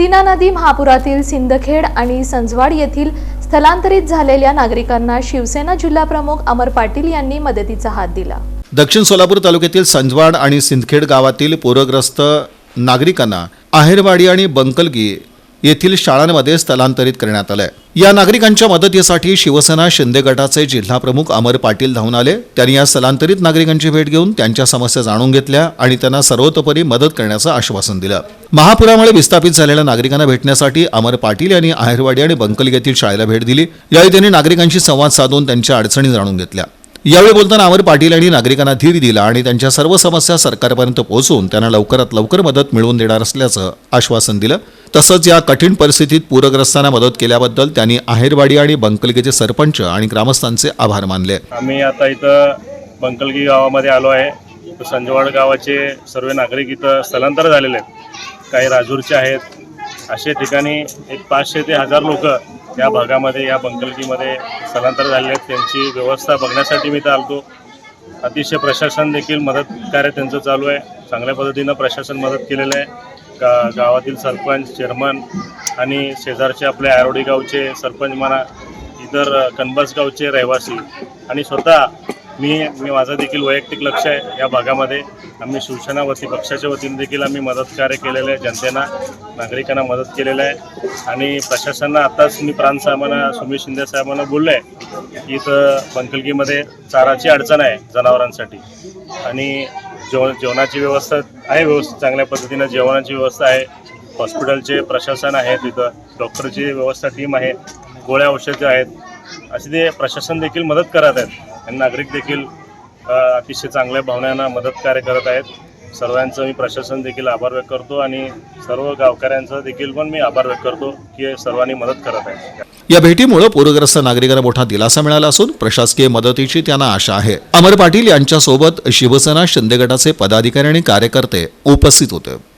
सीना नदी महापुरातील सिंदखेड आणि संजवाड येथील स्थलांतरित झालेल्या नागरिकांना शिवसेना जिल्हाप्रमुख अमर पाटील यांनी मदतीचा हात दिला. दक्षिण सोलापूर तालुक्यातील संजवाड आणि सिंदखेड गावातील पूरग्रस्त नागरिकांना आहेरवाडी आणि बंकलगी येथील शाळांमध्ये स्थलांतरित करण्यात आलं आहे या नागरिकांच्या मदतीसाठी शिवसेना शिंदे गटाचे जिल्हाप्रमुख अमर पाटील धावून आले. त्यांनी या स्थलांतरित नागरिकांची भेट घेऊन त्यांच्या समस्या जाणून घेतल्या आणि त्यांना सर्वतोपरी मदत करण्याचं आश्वासन दिलं. महापुरामुळे विस्थापित झालेल्या नागरिकांना भेटण्यासाठी अमर पाटील यांनी आहेरवाडी आणि बंकल येथील शाळेला भेट दिली. यावेळी त्यांनी नागरिकांशी संवाद साधून त्यांच्या अडचणी जाणून घेतल्या. यावेळी बोलताना अमर पाटील यांनी नागरिकांना धीर दिला आणि त्यांच्या सर्व समस्या सरकारपर्यंत पोहोचवून त्यांना लवकरात लवकर मदत मिळवून देणार असल्याचं आश्वासन दिलं. तसंच या कठीण परिस्थितीत पूरग्रस्तांना मदत केल्याबद्दल त्यांनी आहेरवाडी आणि बंकलगीचे सरपंच आणि ग्रामस्थांचे आभार मानले. आम्ही आता इथं बंकलगी गावामध्ये आलो आहे. संजवाड गावाचे सर्व नागरिक इथं स्थलांतर झालेले आहेत. काही राजूरचे आहेत. असे ठिकाणी एक पाचशे ते हजार लोक या भागामध्ये या बंकलगीमध्ये स्थलांतर झालेले आहेत. त्यांची व्यवस्था बघण्यासाठी मी इथं आलतो. अतिशय प्रशासन देखील मदत कार्य त्यांचं चालू आहे. चांगल्या पद्धतीनं प्रशासन मदत केलेलं आहे. गा गावातील सरपंच चेअरमन आणि शेजारचे आपले आरोडी गावचे सरपंच म्हणा इतर कनबस गावचे रहिवासी आणि स्वतः मी मी माझं देखील वैयक्तिक लक्ष आहे या भागामध्ये. आम्ही शिवसेना वती पक्षाच्या वतीने देखील आम्ही मदत कार्य केलेलं आहे. जनतेना नागरिकांना मदत केलेलं आहे. आणि प्रशासनानं आताच मी प्रांतसाहेबांना सुमित शिंदे साहेबांना बोललो आहे की इथं बनकलगीमध्ये चाराची अडचण आहे जनावरांसाठी. आणि जेवण जेवणाची व्यवस्था आहे व्यवस्थित चांगल्या पद्धतीनं जेवणाची व्यवस्था आहे. हॉस्पिटलचे प्रशासन आहे तिथं डॉक्टरची व्यवस्था टीम आहे गोळ्या औषधे आहेत. असे ते प्रशासन देखील मदत करत आहेत. आणि नागरिक देखील अतिशय चांगल्या भावनांना मदत कार्य करत आहेत. सर्वांचं मी प्रशासन देखील आभार व्यक्त करतो आणि सर्व गावकऱ्यांचं देखील पण मी आभार व्यक्त करतो की सर्वांनी मदत करत आहेत. या भेटीमुळे पूरग्रस्त नागरिकांना मोठा दिलासा मिळाला असून प्रशासकीय मदतीची त्यांना आशा आहे. अमर पाटील यांच्यासोबत शिवसेना शिंदे गटाचे पदाधिकारी आणि कार्यकर्ते उपस्थित होते.